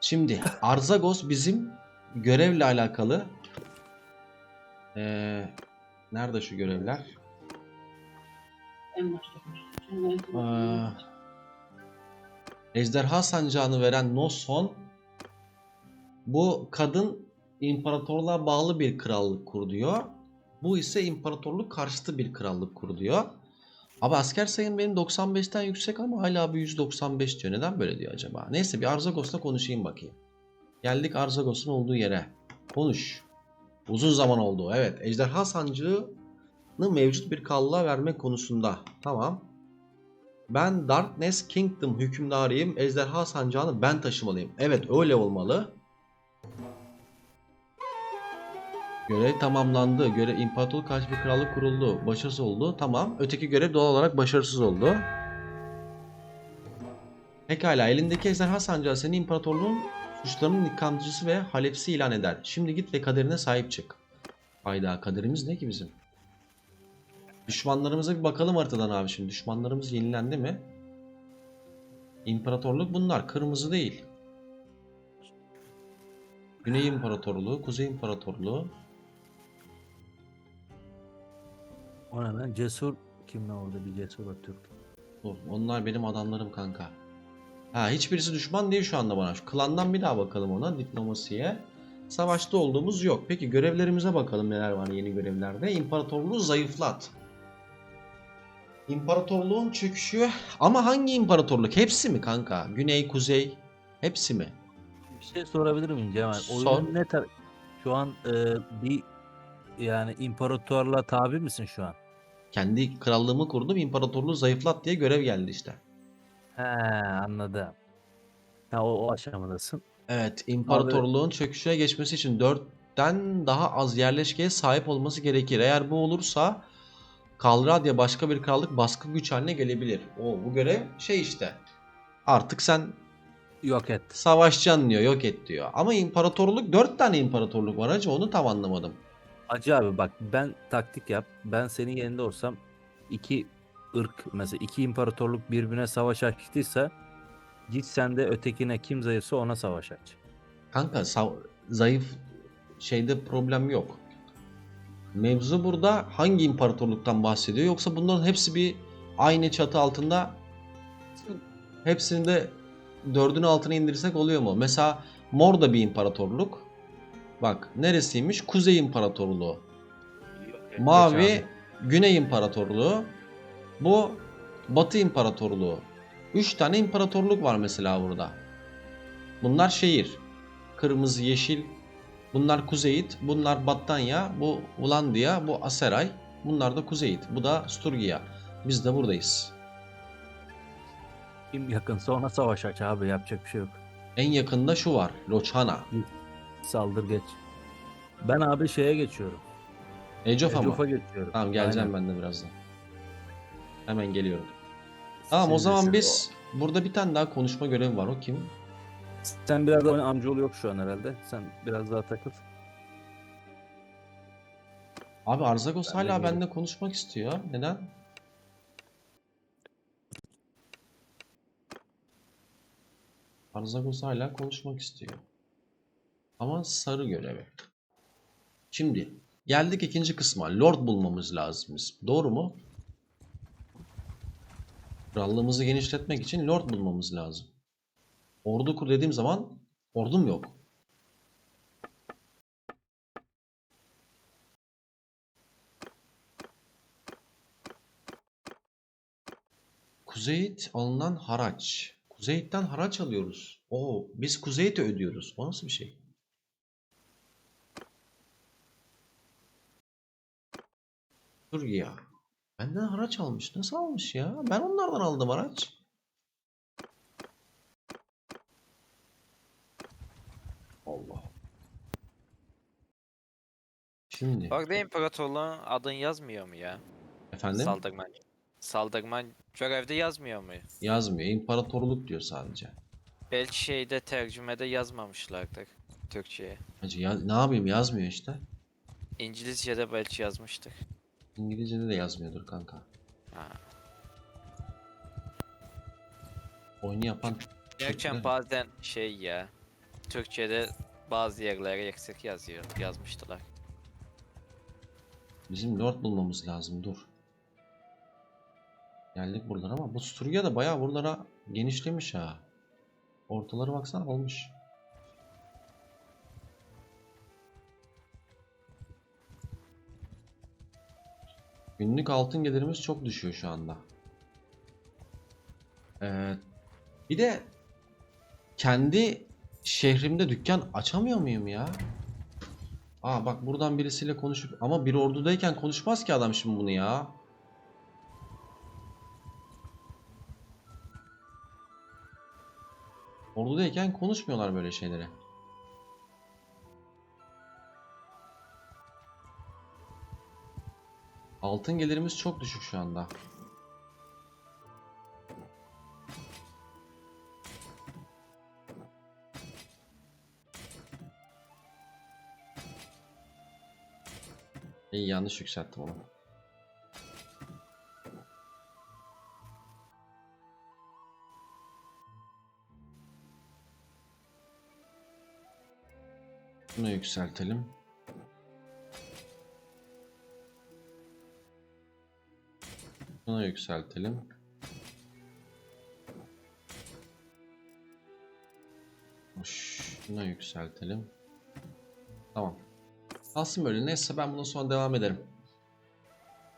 Şimdi Arzagos bizim görevle alakalı. Ee, nerede şu görevler? En başta. Aa, Ejderha sancağını veren Noson bu kadın imparatorluğa bağlı bir krallık kur. Bu ise imparatorluk karşıtı bir krallık kur. Abi asker sayım benim 95'ten yüksek ama hala bir 195 diyor. Neden böyle diyor acaba? Neyse bir Arzagos'la konuşayım bakayım. Geldik Arzagos'un olduğu yere. Konuş. Uzun zaman oldu. Evet. Ejderha sancağını mevcut bir krallığa vermek konusunda. Tamam. Ben Darkness Kingdom hükümdarıyım. Ejderha sancağını ben taşımalıyım. Evet öyle olmalı. Görev tamamlandı. Görev imparatorluk karşı bir krallık kuruldu. Başarısız oldu. Tamam. Öteki görev doğal olarak başarısız oldu. Pekala elindeki ejderha sancağı seni imparatorluğun suçlarının yıkamcısı ve halefsi ilan eder. Şimdi git ve kaderine sahip çık. Hayda kaderimiz ne ki bizim? Düşmanlarımıza bir bakalım haritadan abi şimdi. Düşmanlarımız yenilendi mi? İmparatorluk bunlar. Kırmızı değil. Güney İmparatorluğu, Kuzey İmparatorluğu. O ne lan? Cesur kim ne orada bir cesur var Türk. Dur, onlar benim adamlarım kanka. Ha hiçbirisi düşman değil şu anda bana. Şu klandan bir daha bakalım ona diplomasiye. Savaşta olduğumuz yok. Peki görevlerimize bakalım neler var yeni görevlerde. İmparatorluğu zayıflat. İmparatorluğun çöküşü ama hangi imparatorluk? Hepsi mi kanka? Güney, kuzey hepsi mi? Bir şey sorabilir miyim Cemal? Sor. Oyunun ne tar- Şu an e, bir yani imparatorluğa tabi misin şu an? Kendi krallığımı kurdum. imparatorluğu zayıflat diye görev geldi işte. He anladım. Ha o, o aşamadasın. Evet, imparatorluğun çöküşe geçmesi için 4'ten daha az yerleşkeye sahip olması gerekir. Eğer bu olursa Kalradya başka bir krallık baskı güç haline gelebilir. O bu görev şey işte. Artık sen Yok et. savaşacaksın diyor, yok et diyor. Ama imparatorluk 4 tane imparatorluk var hacı onu tam anlamadım. Hacı abi bak ben taktik yap. Ben senin yerinde olsam iki ırk mesela iki imparatorluk birbirine savaş açtıysa git sen de ötekine kim zayıfsa ona savaş aç. Kanka sav- zayıf şeyde problem yok. Mevzu burada hangi imparatorluktan bahsediyor yoksa bunların hepsi bir aynı çatı altında hepsini de dördün altına indirsek oluyor mu? Mesela Mor da bir imparatorluk. Bak neresiymiş? Kuzey İmparatorluğu. Mavi Güney İmparatorluğu. Bu Batı İmparatorluğu. 3 tane imparatorluk var mesela burada. Bunlar şehir. Kırmızı, yeşil. Bunlar Kuzeyit. Bunlar Battanya. Bu Ulandia. Bu Aseray. Bunlar da Kuzeyit. Bu da Sturgia. Biz de buradayız. Kim yakınsa ona savaş aç abi yapacak bir şey yok. En yakında şu var. Lochana. Saldır geç. Ben abi şeye geçiyorum. Ecofa mı? Ecof'a geçiyorum. Tamam geleceğim ben de birazdan. Hemen geliyorum. Tamam o zaman biz burada bir tane daha konuşma görevi var. O kim? Sen biraz daha amcaoğlu yok şu an herhalde. Sen biraz daha takıl. Abi Arzagos Ben de hala gelirim. benimle konuşmak istiyor. Neden? Arzagos hala konuşmak istiyor. Ama sarı görevi. Şimdi geldik ikinci kısma. Lord bulmamız lazım. Doğru mu? Krallığımızı genişletmek için Lord bulmamız lazım. Ordu kur dediğim zaman ordum yok. Kuzeyit alınan haraç. Kuzeyit'ten haraç alıyoruz. Oo, biz Kuzeyit'e ödüyoruz. O nasıl bir şey? Dur ya. Benden haraç almış. Nasıl almış ya? Ben onlardan aldım haraç. Allah. Şimdi Orada imparatorluğun adın yazmıyor mu ya? efendim Saldırman. Saldırman görevde yazmıyor mu? yazmıyor. İmparatorluk diyor sadece. Belki şeyde tercümede yazmamışlardır Türkçe'ye. Hacı ya- ne yapayım yazmıyor işte. İngilizce'de belki yazmıştır. İngilizce'de de yazmıyordur kanka. Ha. Oyunu yapan Türkler- bazen şey ya Türkçe'de bazı yerlere eksik yazıyor. Yazmıştılar. Bizim lord bulmamız lazım dur. Geldik buradan ama bu Sturgia da bayağı buralara genişlemiş ha. Ortaları baksana olmuş. Günlük altın gelirimiz çok düşüyor şu anda. Evet. Bir de kendi şehrimde dükkan açamıyor muyum ya? Aa bak buradan birisiyle konuşup ama bir ordudayken konuşmaz ki adam şimdi bunu ya. Ordudayken konuşmuyorlar böyle şeyleri. Altın gelirimiz çok düşük şu anda. İyi yanlış yükselttim onu. Bunu yükseltelim. Bunu yükseltelim. Şunu yükseltelim. Tamam. Kalsın böyle. Neyse ben bundan sonra devam ederim.